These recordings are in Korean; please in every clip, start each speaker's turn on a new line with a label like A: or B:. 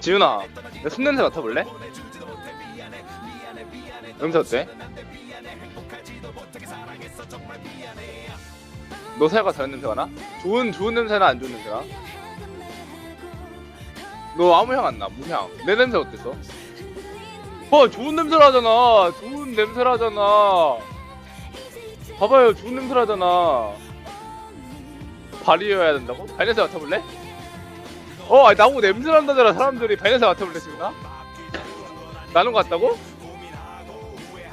A: 지훈아, 내 손냄새 맡아볼래? 냄새 어때? 너 살과 다른 냄새가 나? 좋은 좋은 냄새나 안 좋은 냄새나? 너 아무 향 안 나, 무향. 내 냄새 어땠어? 봐, 좋은 냄새라잖아. 좋은 냄새라잖아. 봐봐요, 좋은 냄새라잖아. 발이어야 된다고? 발냄새 맡아볼래? 어, 아니, 나보고 냄새 난다잖아, 사람들이. 발냄새 맡아볼래, 지금 나? 나는 것 같다고?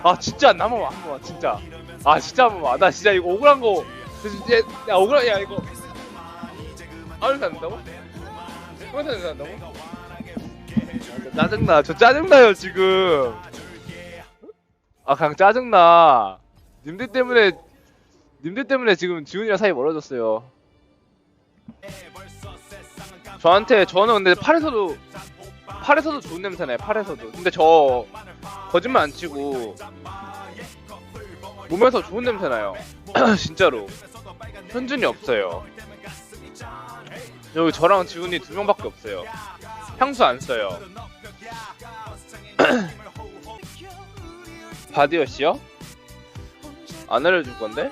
A: 아, 진짜 안 남아, 한 번만, 진짜. 아, 진짜 한 번만. 나 진짜 이거 억울한 거. 진짜, 야, 억울한, 야, 이거. 아무 냄새 안 난다고? 냄새 난다고? 아, 짜증나. 저 짜증나요, 지금. 아, 그냥 짜증나. 님들 때문에, 님들 때문에 지금 지훈이랑 사이 멀어졌어요. 저한테, 저는 근데 팔에서도, 팔에서도 좋은 냄새 나요, 팔에서도. 근데 저, 거짓말 안 치고, 몸에서 좋은 냄새 나요. 진짜로. 현준이 없어요. 여기 저랑 지훈이 두 명밖에 없어요. 향수 안 써요. 바디워시요? 안 알려줄 건데?